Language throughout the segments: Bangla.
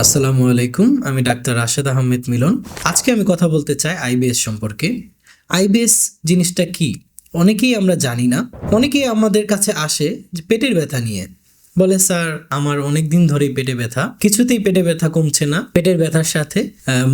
আসসালামু আলাইকুম, আমি ডাক্তার রাশেদ আহমেদ মিলন। আজকে আমি কথা বলতে চাই আইবিএস সম্পর্কে। আইবিএস জিনিসটা কি? অনেকেই আমরা জানি না, অনেকেই আমাদের কাছে আসে যে পেটের ব্যথা নিয়ে। বলে, স্যার, আমার অনেক দিন ধরেই পেটে ব্যথা। কিছুতেই পেটে ব্যথা কমছে না। পেটের ব্যথার সাথে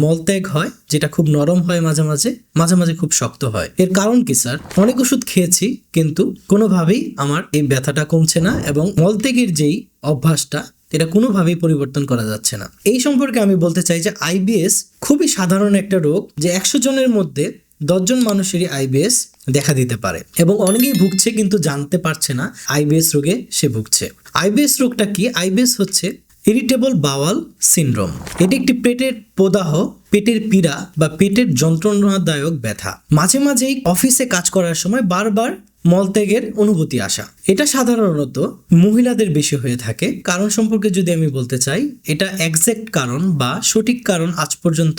মলত্যাগ হয়, যেটা খুব নরম হয় মাঝে মাঝে মাঝে মাঝে খুব শক্ত হয়। এর কারণ কি, স্যার? অনেক ওষুধ খেয়েছি, কিন্তু কোনোভাবেই আমার এই ব্যথাটা কমছে না এবং মলত্যাগের যেই অভ্যাসটা এটা কোনোভাবেই পরিবর্তন করা যাচ্ছে না। এই সম্পর্কে আমি বলতে চাই যে আইবিএস খুবই সাধারণ একটা রোগ যে একশো জনের মধ্যে দশজন মানুষেরই আইবিএস দেখা দিতে পারে এবং অনেকেই ভুগছে কিন্তু জানতে পারছে না আইবিএস রোগে সে ভুগছে। আইবিএস রোগটা কি? আইবিএস হচ্ছে ইরিটেবল বাওয়াল সিনড্রোম এটি একটি পেটের প্রদাহ, পেটের পীড়া বা পেটের যন্ত্রণাদায়ক ব্যথা। মাঝে মাঝেই অফিসে কাজ করার সময় বারবার মলত্যাগের অনুভূতি আসা। এটা সাধারণত মহিলাদের বেশি হয়ে থাকে। কারণ সম্পর্কে যদি আমি বলতে চাই, এটা একজ্যাক্ট কারণ বা সঠিক কারণ আজ পর্যন্ত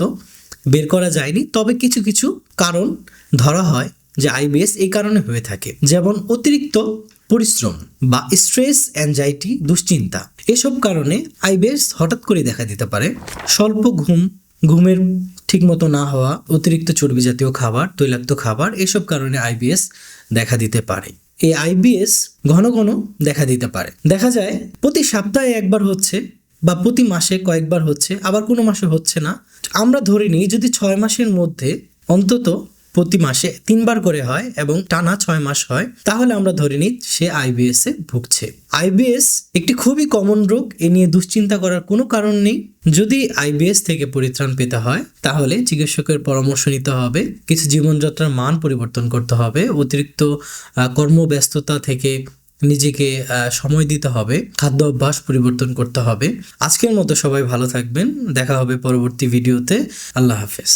বের করা যায়নি। তবে কিছু কিছু কারণ ধরা হয় যে আইবিএস এই কারণে হয়ে থাকে। যেমন অতিরিক্ত পরিশ্রম বা স্ট্রেস অ্যাংজাইটি দুশ্চিন্তা। এসব কারণে আইবিএস হঠাৎ করে দেখা দিতে পারে। স্বল্প ঘুম ঘুমের ঠিকমতো না হওয়া, অতিরিক্ত চর্বি জাতীয় খাবার, তৈলাক্ত খাবার এসব কারণে আইবিএস দেখা দিতে পারে। এই আইবিএস ঘন ঘন দেখা দিতে পারে। দেখা যায়, প্রতি সপ্তাহে একবার হচ্ছে বা প্রতি মাসে কয়েকবার হচ্ছে, আবার কোনো মাসে হচ্ছে না। আমরা ধরে নিই যদি ছয় মাসের মধ্যে অন্তত প্রতি মাসে তিনবার করে হয় এবং টানা ছয় মাস হয়। তাহলে আমরা ধরে নিই সে আইবিএস এ ভুগছে। আইবিএস একটি খুবই কমন রোগ, এ নিয়ে দুশ্চিন্তা করার কোনো কারণ নেই। যদি আইবিএস থেকে পরিত্রাণ পেতে হয়, তাহলে চিকিৎসকের পরামর্শ নিতে হবে। কিছু জীবনযাত্রার মান পরিবর্তন করতে হবে। অতিরিক্ত কর্মব্যস্ততা থেকে নিজেকে সময় দিতে হবে। খাদ্য অভ্যাস পরিবর্তন করতে হবে। আজকের মতো সবাই ভালো থাকবেন। দেখা হবে পরবর্তী ভিডিওতে। আল্লাহ হাফেজ।